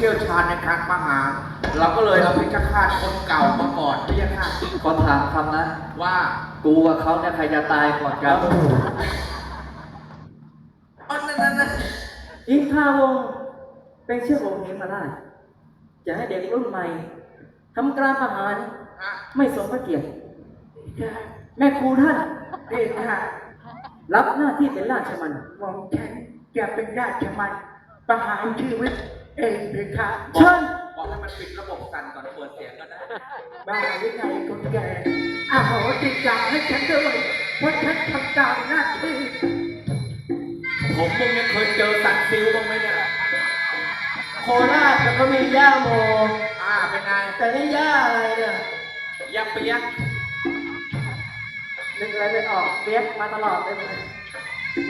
เชี่ยวชาญในการประหาร เราก็เลยเอาพิฆาตคนเก่ามาก่อนพิฆาตขอถามคำนะ ว่ากูกับเขาเนี่ยใครจะตายก่อนกันอ๋อนั่นนั่นนั่นอิงคาวงศ์เป็นเชื่อองค์เหมาราชจะให้เด็กรุ่นใหม่ทำการประหารอะไม่สมพระเกียรติแม่ครูท่านเด็กค่ะรับหน้าที่เป็นราชมันมองฉันจะเป็นราชมันประหารชีวิต เองเพคะเชิญบอกให้มันปิดระบบสั่นก่อนเปิดเสียงก็ได้บ้าหรือไงคนแก่อาโหติกรรมให้ฉันด้วยเพราะฉันทำตามหน้าที่ผมมึงยังเคยเจอสันซิลบ้างไหมเนี่ยโคราชก็มีย่าโม อ่าเป็นไงแต่นี่ย่าอะไรเนี่ยยักษ์ไปยักษ์นึกอะไรไม่ออกเปียกมาตลอดเลย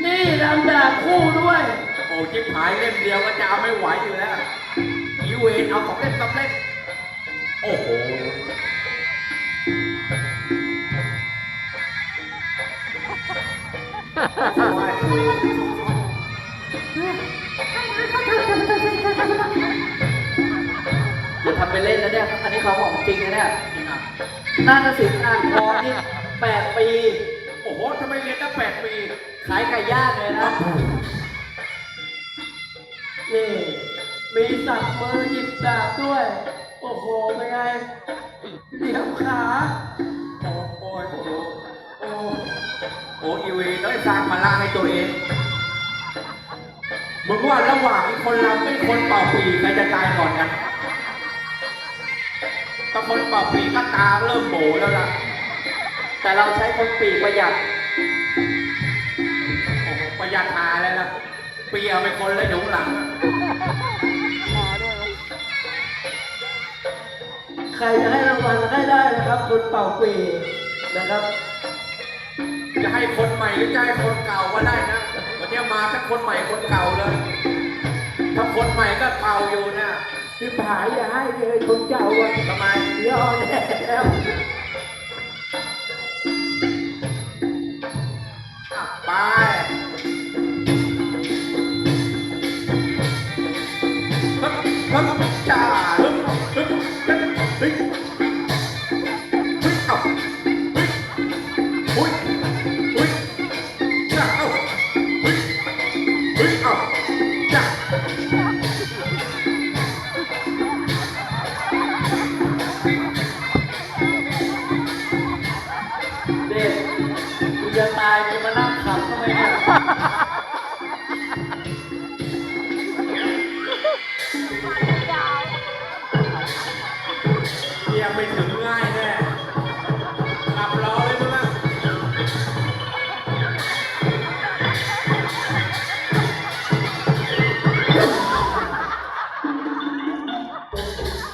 นี่ลำดาบคู่ด้วย โอ้จิ๊บหายเล่มเดียวก็จะเอาไม่ไหวอยู่แล้วอีเวนเอาของเล่นสำเร็จโอ้โหอย่าทำไปเล่นนะเนี่ยอันนี้เขาของจริงนะเนี่ยจริงอะนาฏศิลป์อ่างทองนี่แปดปี โอ้โหทำไมเรียนตั้งแปดปี ขายไก่ย่างเลยนะ นี่มีสับมือหยิบดาบด้วย โอ้โหเป็นไงเดี่ยวขาโอ้โอ้ยโอ้โหโอ้โอ้อีเวนได้สร้างมาล่าให้ตัวเองมึงว่าระหว่างไอ้คนเราไม่คนเป่าปีใครจะตายก่อนกันถ้าคนเป่าปีก็ตาเริ่มโบแล้วล่ะ แต่เราใช้คนปีกประหยัด เปียไปคนเลยหนุหลัง ใครจะให้รางวัลให้ได้นะครับคุณเป่าปีนะครับ จะให้คนใหม่หรือจะให้คนเก่าก็ได้นะวันนี้มาทั้งคนใหม่คนเก่าเลย ถ้าคนใหม่ก็เก่าอยู่นะที่ผายอย่าให้เลยคนเจ้าอะทำไมรอแล้ว เฮ้ยอุ้ยอุ้ยจ้าเอ้าเฮ้ยเฮ้ยเอ้าจ้าเด็กกูจะตายมึงมานั่งขับทำไมเนี่ยเรียงไม่ถึงง่ายแน่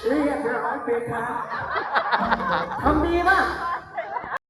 เรียบร้อยเพคะทำดีมาก